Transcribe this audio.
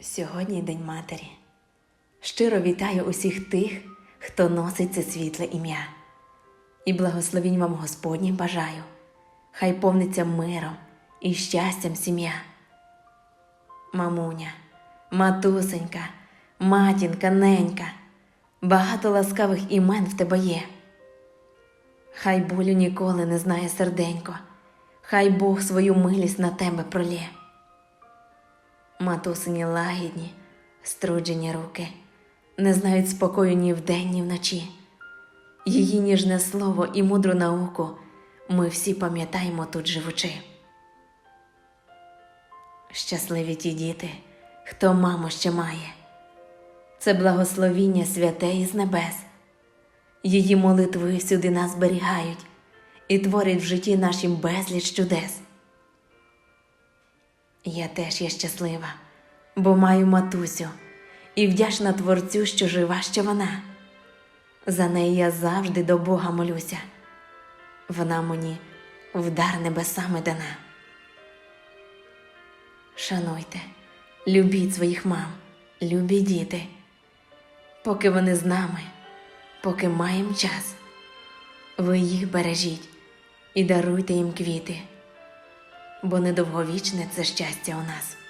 Сьогодні День Матері. Щиро вітаю усіх тих, хто носить це світле ім'я. І благословінь вам Господнім бажаю, хай повниться миром і щастям сім'я. Мамуня, матусенька, матінка, ненька, багато ласкавих імен в тебе є. Хай болю ніколи не знає серденько, хай Бог свою милість на тебе пролє. Матусині лагідні, струджені руки, не знають спокою ні вдень, ні вночі. Її ніжне слово і мудру науку ми всі пам'ятаємо тут живучи. Щасливі ті діти, хто маму ще має. Це благословіння святе із небес. Її молитви всюди нас зберігають і творять в житті нашім безліч чудес. Я теж є щаслива, бо маю матусю і вдячна Творцю, що жива ще вона. За неї я завжди до Бога молюся. Вона мені в дар небесами дана. Шануйте, любіть своїх мам, любі діти, поки вони з нами, поки маємо час. Ви їх бережіть і даруйте їм квіти бо недовговічне це щастя у нас.